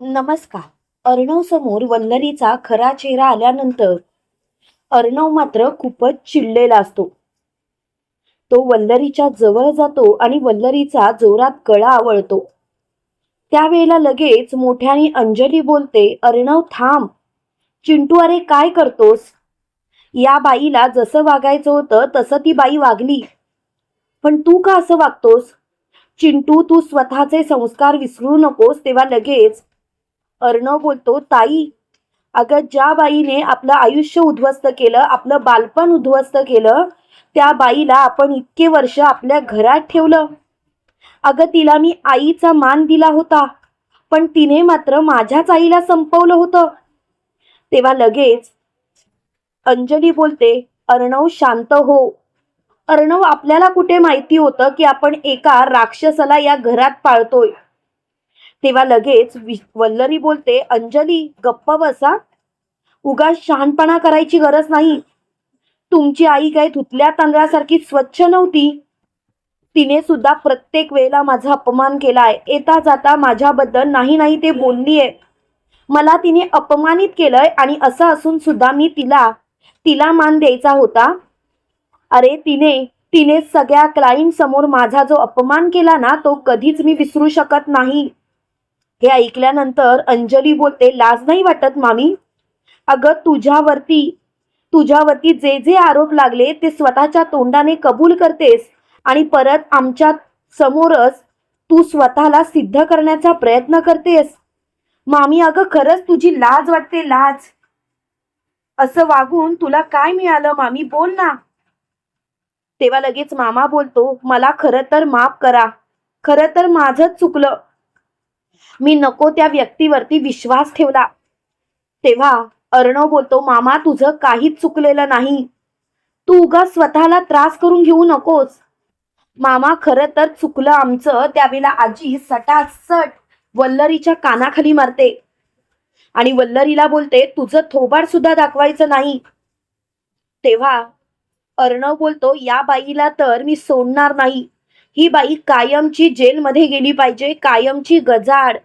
नमस्कार. अर्णव समोर वल्लरीचा खरा चेहरा आल्यानंतर अर्णव मात्र खूपच चिडलेला असतो. तो वल्लरीच्या जवळ जातो आणि वल्लरीचा जोरात गळा आवळतो. त्यावेळेला लगेच मोठ्याने अंजली बोलते अर्णव थांब. चिंटू अरे काय करतोस? या बाईला जसं वागायचं होतं तसं ती बाई वागली. पण तू का असं वागतोस? चिंटू तू स्वतःचे संस्कार विसरू नकोस. तेव्हा लगेच अर्णव बोलतो ताई अगं ज्या बाईने आपलं आयुष्य उद्ध्वस्त केलं आपलं बालपण उद्ध्वस्त केलं त्या बाईला आपण इतके वर्ष आपल्या घरात ठेवलं. अगं तिला मी आईचा मान दिला होता पण तिने मात्र माझ्याच आईला संपवलं होतं. तेव्हा लगेच अंजली बोलते अर्णव शांत हो. अर्णव आपल्याला कुठे माहिती होतं की आपण एका राक्षसाला या घरात पाळतोय? तेव्हा लगेच वि- वल्लरी बोलते अंजली गप्प बसा. उगा शहाणपणा करायची गरज नाही. तुमची आई काय धुतल्या तांदळासारखी स्वच्छ नव्हती? तिने सुद्धा प्रत्येक वेळेला माझा अपमान केलाय. येता जाता माझ्याबद्दल नाही नाही ते बोललीये. मला तिने अपमानित केलंय आणि असं असून सुद्धा मी तिला तिला मान द्यायचा होता. अरे तिने तिने सगळ्या क्लाइंट समोर माझा जो अपमान केला ना तो कधीच मी विसरू शकत नाही. हे ऐकल्यानंतर अंजली बोलते लाज नाही वाटत मामी. अगं तुझ्यावरती तुझ्यावरती जे जे आरोप लागले ते स्वतःच्या तोंडाने कबूल करतेस आणि परत आमच्या समोरच तू स्वतःला सिद्ध करण्याचा प्रयत्न करतेस. मामी अगं खरंच तुझी लाज वाटते लाज. असं वागून तुला काय मिळालं मामी? बोल ना. तेव्हा लगेच मामा बोलतो मला खरं तर माफ करा. खरं तर माझंच चुकलं. मी नको त्या व्यक्तीवरती विश्वास ठेवला. तेव्हा अर्णव बोलतो मामा तुझं काहीच चुकलेलं नाही. तू उगा स्वतःला त्रास करून घेऊ नकोस. मामा खरं तर चुकलं आमचं त्यावेळेला आजी सटासट वल्लरीच्या कानाखाली मारते. आणि वल्लरीला बोलते तुझं थोबाड सुद्धा दाखवायचं नाही. तेव्हा अर्णव बोलतो या बाईला तर मी सोडणार नाही. ही बाई कायमची जेलमध्ये गेली पाहिजे कायमची गजाड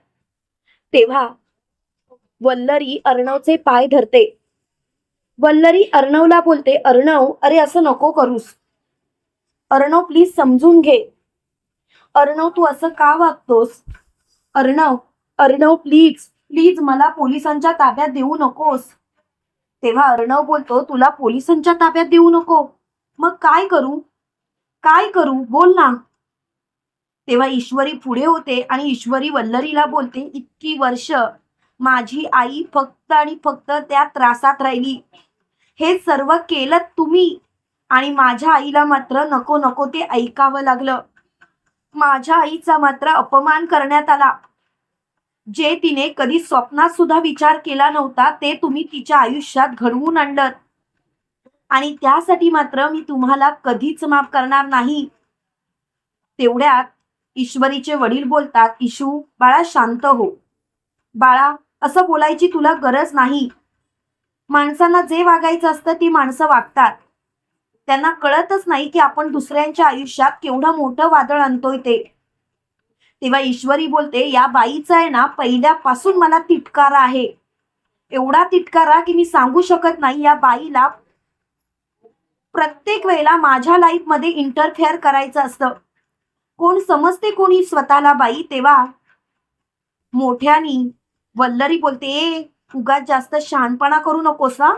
तेव्हा वल्लरी अर्णवचे पाय धरते. वल्लरी अर्णवला बोलते अर्णव अरे असं नको करूस. अर्णव प्लीज समजून घे. अर्णव तू असं का वागतोस? अर्णव अर्णव प्लीज प्लीज मला पोलिसांच्या ताब्यात देऊ नकोस. तेव्हा अर्णव बोलतो तुला पोलिसांच्या ताब्यात देऊ नको. मग काय करू? काय करू? बोल ना. तेव्हा ईश्वरी पुढे होते आणि ईश्वरी वल्लरीला बोलते इतकी वर्ष माझी आई फक्त आणि फक्त त्या त्रासात राहिली. हे सर्व केलं तुम्ही आणि माझ्या आईला मात्र नको नको ते ऐकावं लागलं. माझ्या आईचा मात्र अपमान करण्यात आला. जे तिने कधी स्वप्नात सुद्धा विचार केला नव्हता ते तुम्ही तिच्या आयुष्यात घडवून आणलं आणि त्यासाठी मात्र मी तुम्हाला कधीच माफ करणार नाही. तेवढ्यात ईश्वरीचे वडील बोलतात इशू बाळा शांत हो. बाळा असं बोलायची तुला गरज नाही. माणसांना जे वागायचं असतं ती माणसं वागतात. त्यांना कळतच नाही की आपण दुसऱ्यांच्या आयुष्यात केवढं मोठं वादळ आणतोय ते. तेव्हा ईश्वरी बोलते या बाईचा आहे ना पहिल्यापासून मला तिटकारा आहे. एवढा तिटकारा की मी सांगू शकत नाही या बाईला प्रत्येक वेळेला माझ्या लाईफमध्ये इंटरफेअर करायचं असतं. कोण समजते कोणी स्वतःला बाई? तेव्हा मोठ्यानी वल्लरी बोलते "ए, उगाच जास्त शहाणपणा करू नकोस ना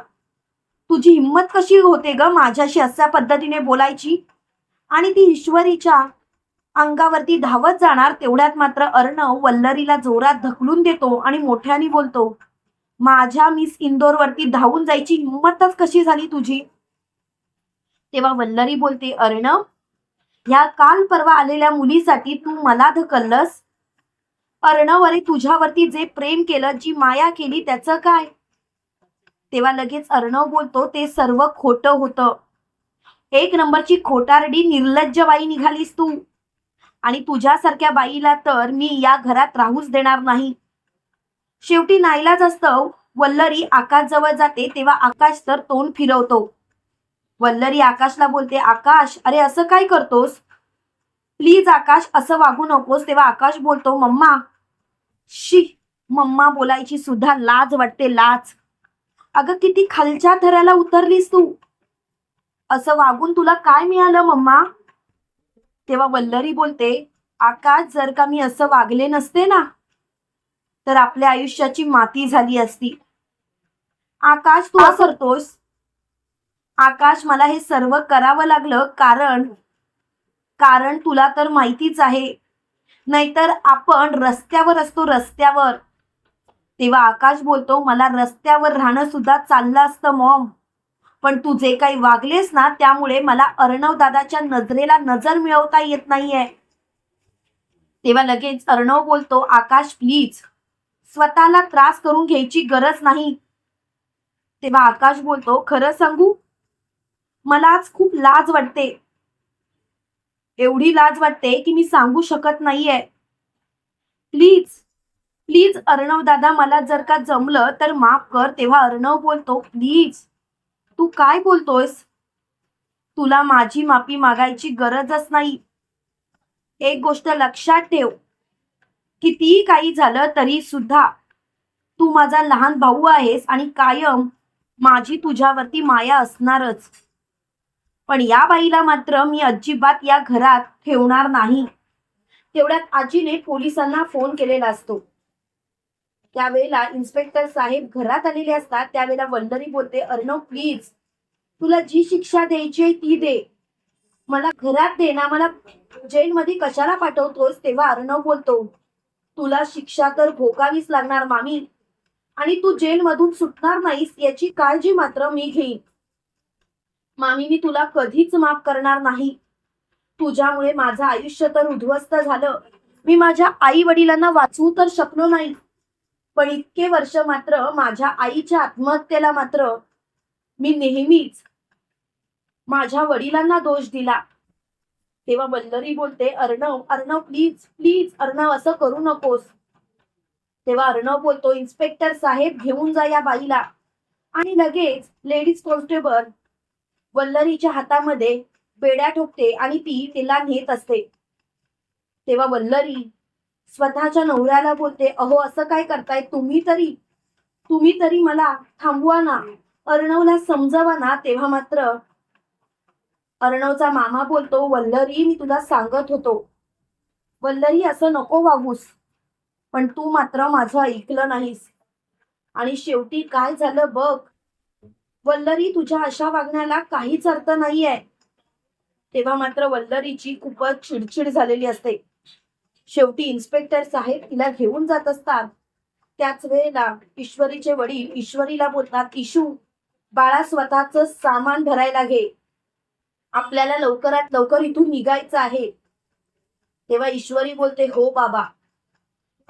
तुझी हिंमत कशी होते ग माझ्याशी अशा पद्धतीने बोलायची? आणि ती ईश्वरीच्या अंगावरती धावत जाणार तेवढ्यात मात्र अर्णव वल्लरीला जोरात धकलून देतो आणि मोठ्याने बोलतो माझ्या मिस इंदोर वरती धावून जायची हिंमतच कशी झाली तुझी? तेव्हा वल्लरी बोलते अर्णव या काल परवा आलेल्या मुलीसाठी तू मला ढकललंस? अर्णवरे तुझ्यावरती जे प्रेम केलं जी माया केली त्याचं काय? तेव्हा लगेच अर्णव बोलतो ते सर्व खोटं होतं. एक नंबरची खोटारडी निर्लज्ज बाई निघालीस तू. आणि तुझ्यासारख्या बाईला तर मी या घरात राहूच देणार नाही. शेवटी नाईलाच असतं वल्लरी आकाश जवळ जाते तेव्हा आकाश तर तोंड फिरवतो. वल्लरी आकाशला बोलते आकाश अरे असं काय करतोस? प्लीज आकाश असं वागू नकोस. तेव्हा आकाश बोलतो मम्मा. शी मम्मा बोलायची सुद्धा लाज वाटते लाज. अगं किती खालच्या थराला उतरलीस तू? असं वागून तुला काय मिळालं मम्मा? तेव्हा वल्लरी बोलते आकाश जर का मी असं वागले नसते ना तर आपल्या आयुष्याची माती झाली असती. आकाश तू करतोस? आकाश मला हे सर्व करावं लागलं कारण कारण तुला तर माहितीच आहे. नाहीतर आपण रस्त्यावर असतो रस्त्यावर. तेव्हा आकाश बोलतो मला रस्त्यावर राहणं सुद्धा चाललं असतं मॉम. पण तू जे काही वागलेस ना त्यामुळे मला अर्णव दादाच्या नजरेला नजर मिळवता येत नाहीये. तेव्हा लगेच अर्णव बोलतो आकाश प्लीज स्वतःला त्रास करून घ्यायची गरज नाही. तेव्हा आकाश बोलतो खरं सांगू मला आज खूप लाज वाटते. एवढी लाज वाटते की मी सांगू शकत नाहीये. प्लीज प्लीज अर्णव दादा मला जर का जमलं तर माफ कर तेव्हा अर्णव बोलतो प्लीज तू काय बोलतोयस? तुला माझी माफी मागायची गरजच नाही. एक गोष्ट लक्षात ठेव. कितीही काही झालं तरी सुद्धा तू माझा लहान भाऊ आहेस आणि कायम माझी तुझ्यावरती माया असणारच. पण या बाईला मात्र मी अजिबात या घरात ठेवणार नाही. तेवढ्यात आजीने पोलिसांना फोन केलेला असतो. त्यावेळेला इन्स्पेक्टर साहेब घरात आलेले असतात. त्यावेळेला वल्लरी बोलते अर्णव प्लीज तुला जी शिक्षा द्यायची आहे ती दे. मला घरात दे ना मला जेलमध्ये कशाला पाठवतोस? तेव्हा अर्णव बोलतो तुला शिक्षा तर भोगावीच लागणार मामी. आणि तू जेलमधून सुटणार नाहीस याची काळजी मात्र मी घेईन. मामी मी तुला कधीच माफ करणार नाही. तुझ्यामुळे माझं आयुष्य तर उद्ध्वस्त झालं. मी माझ्या आई वडिलांना वाचवू तर शकलो नाही. पण इतके वर्ष मात्र माझ्या आईच्या आत्महत्येला मात्र मी नेहमीच माझ्या वडिलांना दोष दिला. तेव्हा बंदरी बोलते अर्णव अर्णव प्लीज प्लीज अर्णव असं करू नकोस. तेव्हा अर्णव बोलतो इन्स्पेक्टर साहेब घेऊन जा या बाईला. आणि लगेच लेडीज कॉन्स्टेबल वल्लरीच्या हातामध्ये बेड्या ठोकते आणि ती तिला नेत असते. तेव्हा वल्लरी स्वतःच्या नवऱ्याला बोलते अहो असं काय करताय? तुम्ही तरी तुम्ही तरी मला थांबवा ना. अर्णवला समजावा ना. तेव्हा मात्र अर्णवचा मामा बोलतो वल्लरी मी तुला सांगत होतो. वल्लरी असं नको वागूस. पण तू मात्र माझं ऐकलं नाहीस. आणि शेवटी काय झालं बघ वल्लरी तुझ्या अशा वागण्याला काहीच अर्थ नाहीये. तेव्हा मात्र वल्लरीची खूपच चिडचिड झालेली असते. शेवटी इन्स्पेक्टर साहेब तिला घेऊन जात असतात. त्याच वेळेला ईश्वरीचे वडील ईश्वरीला बोलतात इशू बाळा स्वतःच सामान भरायला घे. आपल्याला लवकरात लवकर इथून निघायचं आहे. तेव्हा ईश्वरी बोलते हो बाबा.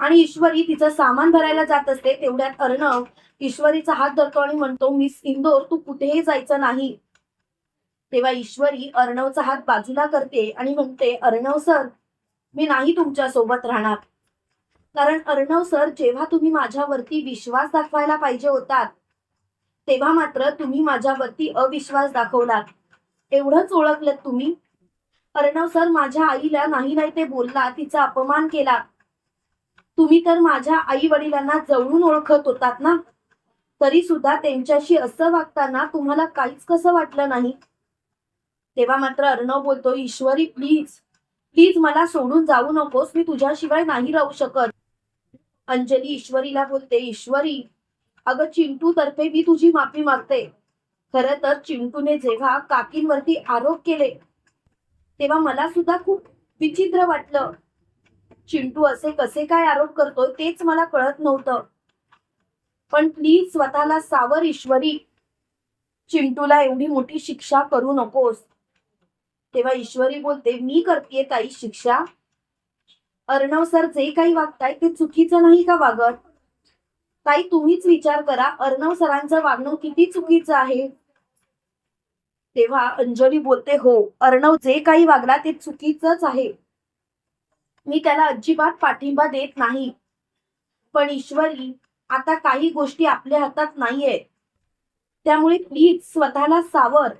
आणि ईश्वरी तिचं सामान भरायला जात असते तेवढ्यात अर्णव ईश्वरीचा हात धरतो आणि म्हणतो मिस इंदोर तू कुठेही जायचं नाही. तेव्हा ईश्वरी अर्णवचा हात बाजूला करते आणि म्हणते अर्णव सर मी नाही तुमच्यासोबत राहणार. कारण अर्णव सर जेव्हा तुम्ही माझ्यावरती विश्वास दाखवायला पाहिजे होतात तेव्हा मात्र तुम्ही माझ्यावरती अविश्वास दाखवलात. एवढंच ओळखलं तुम्ही. अर्णव सर माझ्या आईला नाही नाही ते बोलला तिचा अपमान केला. तुम्ही तर माझ्या आई वडिलांना जवळून ओळखत होतात ना? तरी सुद्धा त्यांच्याशी असं वागताना तुम्हाला काहीच कसं वाटलं नाही? तेव्हा मात्र अर्णव बोलतो ईश्वरी प्लीज प्लीज मला सोडून जाऊ नकोस मी तुझ्याशिवाय नाही राहू शकत. अंजली ईश्वरीला बोलते ईश्वरी अगं चिंटू तर्फे मी तुझी माफी मागते. खर तर चिंटूने जेव्हा काकींवरती आरोप केले तेव्हा मला सुद्धा खूप विचित्र वाटलं. चिंटू असे कसे काय आरोप करतोय तेच मला कळत नव्हतं. पण प्लीज स्वतःला सावर ईश्वरी चिंटूला एवढी मोठी शिक्षा करू नकोस. तेव्हा ईश्वरी बोलते मी करते ताई शिक्षा. अर्णव सर जे काही वागताय ते चुकीचं नाही का वागत? ताई तुम्हीच विचार करा अर्णव सरांचं वागणं किती चुकीचं आहे? तेव्हा अंजली बोलते हो अर्णव जे काही वागला ते चुकीचंच आहे. मी त्याला अजिबात पाठिंबा देत नाही. पण ईश्वरी आता काही गोष्टी आपल्या हातात नाहीये त्यामुळे प्लीज स्वतःला सावर.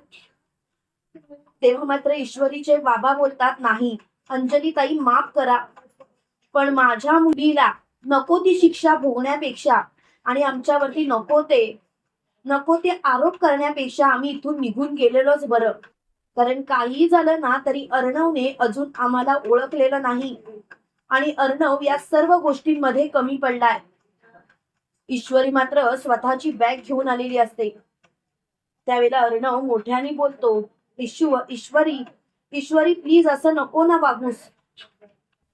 तेव्हा मात्र ईश्वरीचे बाबा बोलतात नाही अंजली ताई माफ करा. पण माझ्या मुलीला नको ती शिक्षा भोगण्यापेक्षा आणि आमच्यावरती नको ते नको ते आरोप करण्यापेक्षा आम्ही इथून निघून गेलेलोच बरं. कारण काही झालं ना तरी अर्णवने अजून आम्हाला ओळखलेलं नाही. आणि अर्णव या सर्व गोष्टींमध्ये कमी पडलाय. ईश्वरी मात्र स्वतःची बॅग घेऊन आलेली असते. त्यावेळेला अर्णव मोठ्याने बोलतो ईश्व ईश्वरी ईश्वरी प्लीज असं नको ना वागूस.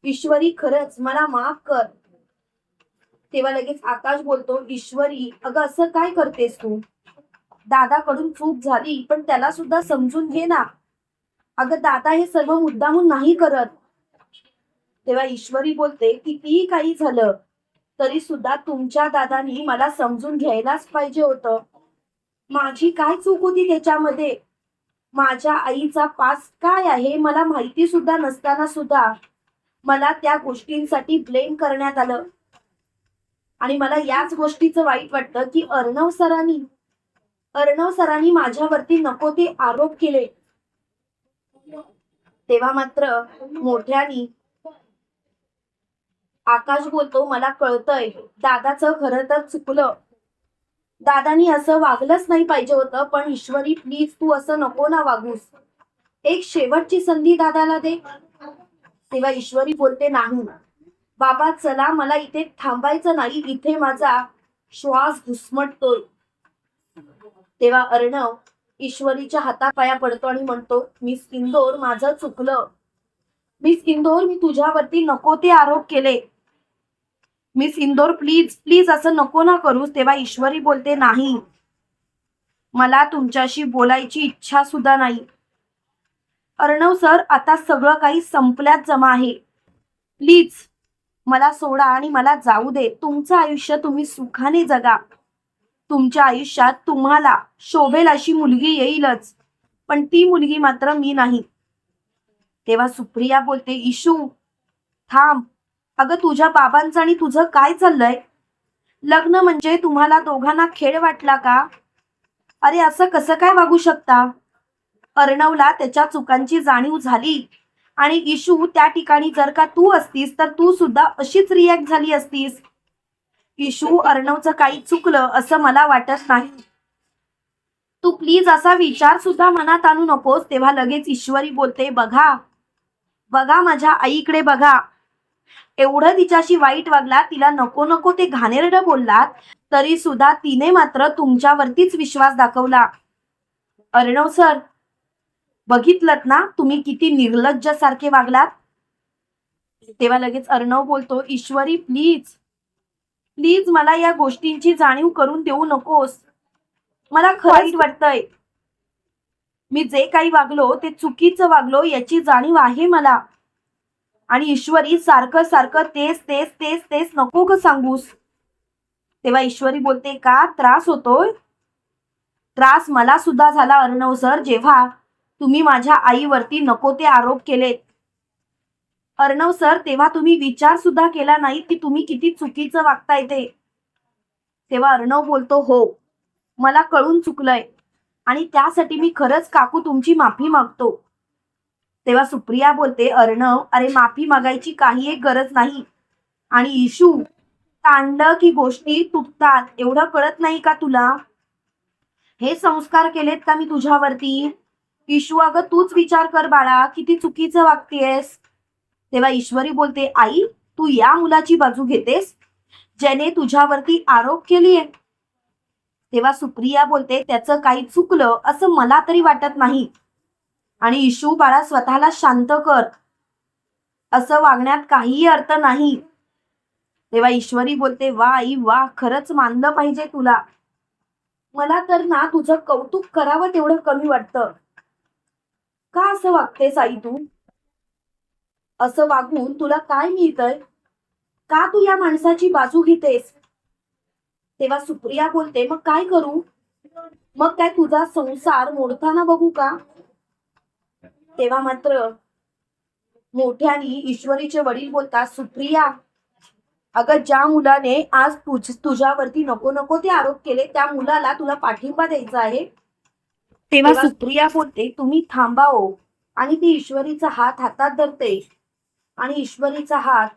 ईश्वरी खरंच मला माफ कर. तेव्हा लगेच आकाश बोलतो ईश्वरी अगं असं काय करतेस तू? दादाकडून चूक झाली पण त्याला सुद्धा समजून घे ना. अगं दादा हे सर्व मुद्दामून नाही करत. तेव्हा ईश्वरी बोलते कितीही काही झालं तरी सुद्धा तुमच्या दादानी मला समजून घ्यायलाच पाहिजे होतं. माझी काय चूक होती त्याच्यामध्ये? माझ्या आईचा पास काय आहे मला माहिती सुद्धा नसताना सुद्धा. मला त्या गोष्टींसाठी ब्लेम करण्यात आलं. आणि मला याच गोष्टीचं वाईट वाटतं की अर्णव सरांनी अर्णव सरांनी माझ्यावरती नको ते आरोप केले. तेव्हा मात्र मोठ्यानी आकाश बोलतो मला कळतंय दादाचं खरं तर चुकलं. दादानी असं वागलंच नाही पाहिजे होतं पण ईश्वरी प्लीज तू असं नको ना वागूस. एक शेवटची संधी दादाला दे. तेव्हा ईश्वरी बोलते नाही. बाबा चला मला इथे थांबायचं नाही. इथे माझा श्वास घुसमटतोय. तेव्हा अर्णव ईश्वरीच्या हातापाया पडतो आणि म्हणतो मिस इंदोर माझं चुकलं. मिस इंदोर मी तुझ्यावरती नको ते आरोप केले. मिस इंदोर प्लीज प्लीज असं नको ना करूस. तेव्हा ईश्वरी बोलते नाही. मला तुमच्याशी बोलायची इच्छा सुद्धा नाही. अर्णव सर आता सगळं काही संपल्यात जमा आहे. प्लीज मला सोडा आणि मला जाऊ दे. तुमचं आयुष्य तुम्ही सुखाने जगा. तुमच्या आयुष्यात तुम्हाला शोभेल अशी मुलगी येईलच. पण ती मुलगी मात्र मी नाही. तेव्हा सुप्रिया बोलते इशू थांब. अगं तुझ्या बाबांचं आणि तुझं काय चाललंय? लग्न म्हणजे तुम्हाला दोघांना खेळ वाटला का? अरे असं कसं काय वागू शकता? अर्णवला त्याच्या चुकांची जाणीव झाली. आणि इशू त्या ठिकाणी जर का तू असतीस तर तू सुद्धा अशीच रिॲक्ट झाली असतीस. इशू अर्णवचं काही चुकलं असं मला वाटत नाही. तू प्लीज असा विचार सुद्धा मनात आणू नकोस तेव्हा लगेच ईश्वरी बोलते बघा बघा माझ्या आईकडे बघा. एवढं तिच्याशी वाईट वागला तिला नको नको ते घाणेरड बोललात तरी सुद्धा तिने मात्र तुमच्यावरतीच विश्वास दाखवला. अर्णव सर बघितलत ना तुम्ही किती निर्लज्ज सारखे वागलात? तेव्हा लगेच अर्णव बोलतो ईश्वरी प्लीज प्लीज मला या गोष्टींची जाणीव करून देऊ नकोस. मला खरंच वाटतंय. मी जे काही वागलो ते चुकीचं वागलो याची जाणीव आहे मला. आणि ईश्वरी सारखं सारखं तेच तेच तेच तेच नको ग सांगूस. तेव्हा ईश्वरी बोलते का त्रास होतोय? त्रास मला सुद्धा झाला अर्णव सर. जेव्हा तुम्ही माझ्या आईवरती नको ते आरोप केलेत अर्णव सर तेव्हा तुम्ही विचार सुद्धा केला नाही की तुम्ही किती चुकीचं वागताय ते. तेव्हा अर्णव बोलतो हो मला कळून चुकलंय आणि त्यासाठी मी खरंच काकू तुमची माफी मागतो. तेव्हा सुप्रिया बोलते अर्णव अरे माफी मागायची काही एक गरज नाही आणि इशू तांडलं की गोष्टी तुटतात एवढं कळत नाही का तुला? हे संस्कार केलेत का मी तुझ्यावरती? इशू अगं तूच विचार कर बाळा किती चुकीचं वागतेस तेव्हा ईश्वरी बोलते आई तू या मुलाची बाजू घेतेस? ज्याने तुझ्यावरती आरोप केलीये. तेव्हा सुप्रिया बोलते त्याचं काही चुकलं असं मला तरी वाटत नाही. आणि इशू बाळा स्वतःला शांत कर. असं वागण्यात काहीही अर्थ नाही. तेव्हा ईश्वरी बोलते वा आई वा खरंच मानलं पाहिजे तुला. मला तर ना तुझं कौतुक करावं तेवढं कमी वाटतं. का असं वागतेस आई तू? असं वागून तुला काय मिळतंय? का तू या माणसाची बाजू घेतेस? तेव्हा सुप्रिया बोलते मग काय करू? मग काय तुझा संसार मोडताना बघू का? तेव्हा मात्र मोठ्यानी ईश्वरीचे वडील बोलतात सुप्रिया अगं ज्या मुलाने आज तुझ तुझ्यावरती नको नको ते आरोप केले त्या मुलाला तुला पाठिंबा द्यायचा आहे? तेव्हा सुप्रिया बोलते तुम्ही थांबाओ. आणि ती ईश्वरीचा हात हातात धरते. आणि ईश्वरीचा हात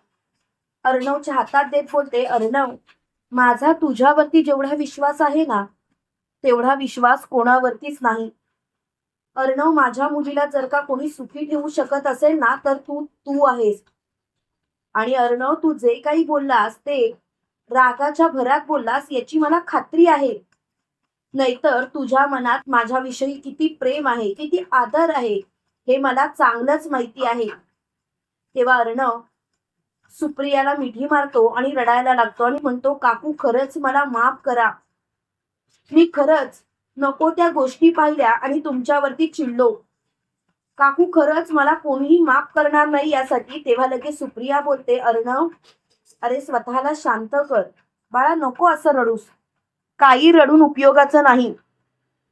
अर्णवच्या हातात देत बोलते अर्णव माझा तुझ्यावरती जेवढा विश्वास आहे ना तेवढा विश्वास कोणावरतीच नाही. अर्णव माझ्या मुलीला जर का कोणी सुखी ठेवू शकत असेल ना तर तू तू आहेस. आणि अर्णव तू जे काही बोललास ते रागाच्या भरात बोललास याची मला खात्री आहे. नाहीतर तुझ्या मनात माझ्याविषयी किती प्रेम आहे किती आदर आहे हे मला चांगलंच माहिती आहे. तेव्हा अर्णव सुप्रियाला मिठी मारतो आणि रडायला लागतो आणि म्हणतो काकू खरंच मला माफ करा. मी खरंच नको त्या गोष्टी पाहिल्या आणि तुमच्यावरती चिडलो. काकू खरंच मला कोणीही माफ करणार नाही यासाठी. तेव्हा लगेच सुप्रिया बोलते अर्णव अरे स्वतःला शांत कर. बाळा नको असं रडूस. काही रडून उपयोगाचं नाही.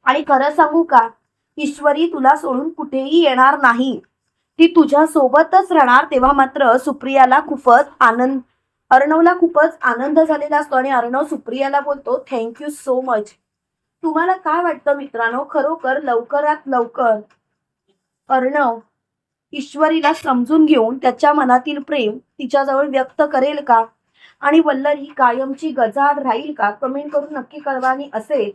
आणि खरं सांगू का? ईश्वरी तुला सोडून कुठेही येणार नाही. ती तुझ्या सोबतच राहणार. तेव्हा मात्र सुप्रियाला खूपच आनंद अर्णवला खूपच आनंद झालेला असतो आणि अर्णव सुप्रियाला बोलतो थँक्यू सो मच तुम्हाला काय वाटतं मित्रांनो? खरोखर लवकरात लवकर अर्णव ईश्वरीला समजून घेऊन त्याच्या मनातील प्रेम तिच्याजवळ व्यक्त करेल का? आणि वल्लरी कायमची गजाड राहील का? कमेंट करून नक्की कळवा असेच